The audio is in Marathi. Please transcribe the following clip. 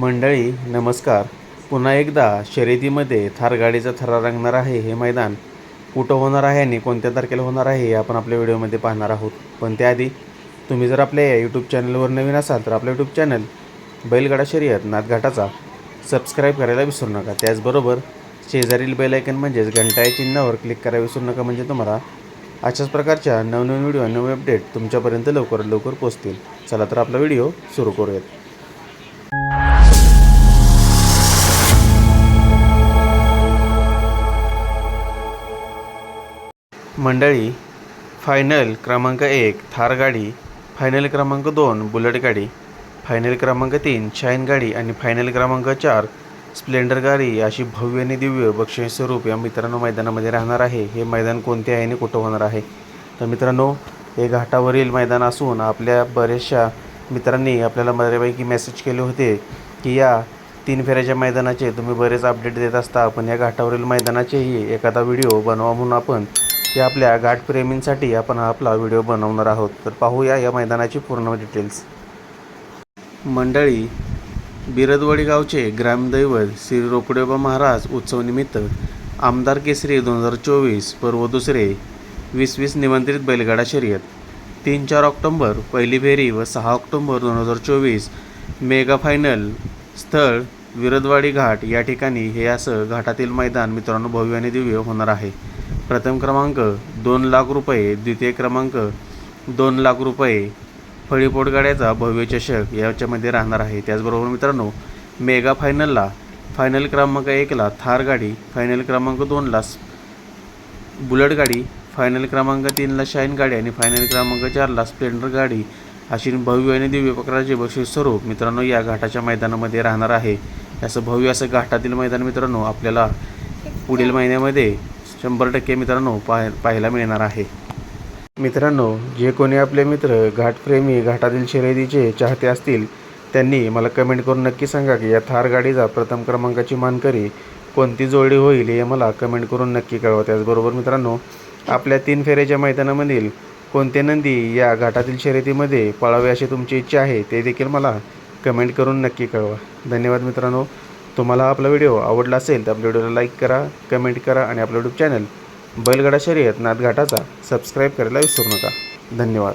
मंडळी नमस्कार. पुन्हा एकदा शर्यतीमध्ये थार गाडीचा थरा रंगणार आहे हे मैदान. कुठं होणार आहे आणि कोणत्या तारखेला होणार आहे हे आपण आपल्या व्हिडिओमध्ये पाहणार आहोत. पण त्याआधी तुम्ही जर आपल्या या यूट्यूब चॅनलवर नवीन असाल तर आपलं यूट्यूब चॅनल बैलगाडा शर्यत नाथघाटाचा सबस्क्राईब करायला विसरू नका. त्याचबरोबर शेजारील बेल आयकन म्हणजेच घंटा या चिन्हावर क्लिक करायला विसरू नका म्हणजे तुम्हाला अशाच प्रकारच्या नवनवीन व्हिडिओ नवीन अपडेट तुमच्यापर्यंत लवकरात लवकर पोहोचतील. चला तर आपला व्हिडिओ सुरू करूयात. मंडळी फायनल क्रमांक एक थार गाडी फायनल क्रमांक दोन बुलेट गाडी फायनल क्रमांक तीन शाईन गाडी आणि फायनल क्रमांक चार स्प्लेंडर गाडी अशी भव्य आणि दिव्य बक्षीस स्वरूप या मित्रांनो मैदानामध्ये राहणार आहे. हे मैदान कोणते आहे आणि कुठं होणार आहे? तर मित्रांनो हे घाटावरील मैदान असून आपल्या बऱ्याचशा मित्रांनी आपल्याला बऱ्यापैकी मेसेज केले होते की या तीन फेऱ्याच्या मैदानाचे तुम्ही बरेच अपडेट देत असता पण या घाटावरील मैदानाचेही एखादा व्हिडिओ बनवा म्हणून आपण या आपल्या घाटप्रेमींसाठी आपण हा आपला व्हिडिओ बनवणार आहोत. तर पाहूया या मैदानाची पूर्ण डिटेल्स मंडळी बिरदवडी गावचे ग्रामदैवत श्री रोकडेबा महाराज उत्सवनिमित्त आमदार केसरी दोन हजार चोवीस पर्व दुसरे वीस वीस निमंत्रित बैलगाडा शर्यत तीन चार ऑक्टोंबर पहिली फेरी व सहा ऑक्टोंबर दोन हजार चोवीस मेगा फायनल स्थळ विरदवाडी घाट या ठिकाणी हे असं घाटातील मैदान मित्रांनो भव्य आणि दिव्य होणार आहे. प्रथम क्रमांक दोन लाख रुपये. द्वितीय क्रमांक दोन लाख रुपये. फळीपोट गाड्याचा भव्य चषक याच्यामध्ये राहणार आहे. त्याचबरोबर मित्रांनो मेगा फायनलला फायनल क्रमांक एकला थार गाडी फायनल क्रमांक दोनला बुलेट गाडी फायनल क्रमांक तीनला शाईन गाडी आणि फायनल क्रमांक चारला स्प्लेंडर गाडी अशी भव्य आणि दिव्य प्रकारचे बक्षीस स्वरूप मित्रांनो या घाटाच्या मैदानामध्ये राहणार आहे. असं भव्य असं घाटातील मैदान मित्रांनो आपल्याला पुढील महिन्यामध्ये शंभर टक्के मित्रांनो पाह पाहायला मिळणार आहे. मित्रांनो जे कोणी आपले मित्र घाटप्रेमी घाटातील शर्यतीचे चाहते असतील त्यांनी मला कमेंट करून नक्की सांगा की या थार गाडीचा प्रथम क्रमांकाची मानकरी कोणती जोडी होईल हे मला कमेंट करून नक्की कळवा. त्याचबरोबर मित्रांनो आपल्या तीन फेऱ्याच्या मैदानामधील कोणते नंदी या घाटातील शर्यतीमध्ये पळावे अशी तुमची इच्छा आहे ते देखील मला कमेंट करून नक्की कळवा. धन्यवाद मित्रांनो. तुम्हाला आपला व्हिडिओ आवडला असेल तर आपल्या व्हिडिओला लाईक करा कमेंट करा आणि आपलं यूट्यूब चॅनल बैलगडा शर्यत नाथघाटाचा सबस्क्राईब करायला विसरू नका. धन्यवाद.